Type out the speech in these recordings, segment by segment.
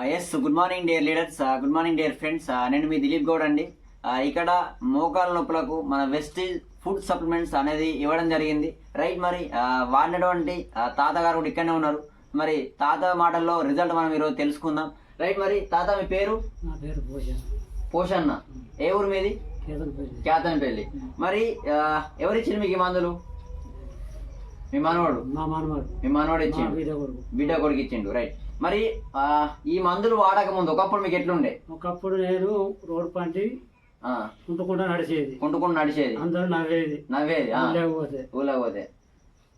Yes good morning dear leaders good morning dear friends నేను మీ దిలీప్ గౌడ్ అండి. ఇక్కడ మోకాల నొప్పులకు మన వెస్టీజ్ ఫుడ్ సప్లిమెంట్స్ అనేది ఇవ్వడం జరిగింది. రైట్ మరి వాడినటువంటి తాతగారు కూడా ఇక్కడనే ఉన్నారు. మరి తాత మాటల్లో రిజల్ట్ మనం ఈరోజు తెలుసుకుందాం. రైట్ మరి తాత మీ పేరు? నా పేరు భోజన్. పోషన్న. ఏ ఊరు మీది? కేతనపల్లి. మరి ఆ, ఎవరిచ్చిండు మీకు ఈ మందులు? మీ మనవడు. మా మనవాడు. మీ మనవడు ఇచ్చిండు. బిడ్డ కొడుకు. ఇచ్చిండు. రైట్ మరి ఆ, ఈ మందులు వాడక ముందు ఒకప్పుడు మీకు ఎట్లుండే? ఒకప్పుడు నేను రోడ్డు పంటి ఆ, కుంటుకుంటా నడిచేది. కుంటుకుంటూ నడిచేది? అందరూ నవ్వేది. నవ్వేది లేకపోతే ఊళ్ళో పోతే.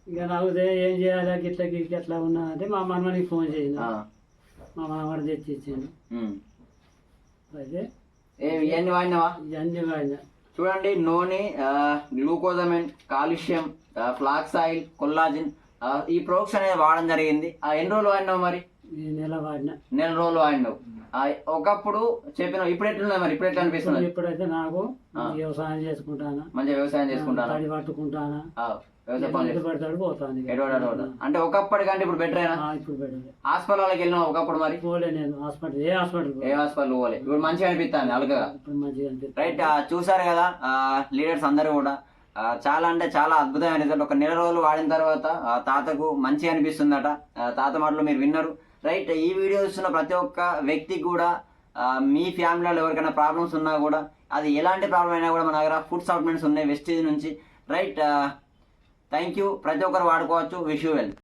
ఇక నవ్వుతే ఏం చేయాలి? గిట్ల గిట్ల ఎట్లా ఉన్నా అంటే మా మనవాడికి ఫోన్ చేసింది. మా మనవాడు తెచ్చి ఇచ్చింది. అయితే ఏ ఇవన్నీ వాడినావా? ఇవన్నీ వాడిన. చూడండి నూనె glucosamine calcium flax oil collagen ఈ ప్రోక్స్ అనేది వాడడం జరిగింది. ఆ, ఎన్ని రోజులు వాడినావు మరి? నెల వాడిన నెల రోజులు వాడినావు. ఒకప్పుడు చెప్పినావు ఇప్పుడు ఎట్లున్నది మరి? ఇప్పుడు ఎట్లా అనిపిస్తుంది ఇప్పుడైతే నాకు. వ్యవసాయం చేసుకుంటానా? మంచిగా వ్యవసాయం చేసుకుంటాను? తడి పట్టుకుంటానా? వ్యవసాయ పనులు పడతాడు పోతాను. అంటే ఒకప్పటి కంటే ఇప్పుడు బెటర్ అయినా ఇప్పుడు పెట్టాలి హాస్పిటల్కి వెళ్ళినావు ఒకప్పుడు మరి? పోలే నేను హాస్పిటల్ ఏ హాస్పిటల్ ఏ హాస్పిటల్ పోలే. ఇప్పుడు మంచిగా అనిపిస్తుంది అలకగా. ఇప్పుడు మంచిగా అనిపిస్తుంది రైట్ చూసారు కదా లీడర్స్ అందరూ కూడా. చాలా అంటే చాలా అద్భుతమైన రిజల్ట్ ఒక నెల రోజులు వాడిన తర్వాత తాతకు మంచిగా అనిపిస్తుందట. తాత మాటలు మీరు విన్నారు. రైట్? ఈ వీడియో చూస్తున్న ప్రతి ఒక్క వ్యక్తి కూడా మీ ఫ్యామిలీలో ఎవరికైనా ప్రాబ్లమ్స్ ఉన్నా కూడా అది ఎలాంటి ప్రాబ్లం అయినా కూడా మన దగ్గర ఫుడ్ సప్లిమెంట్స్ ఉన్నాయి వెస్టేజ్ నుంచి. రైట్ థ్యాంక్ యూ ప్రతి ఒక్కరు వాడుకోవచ్చు. Wish you well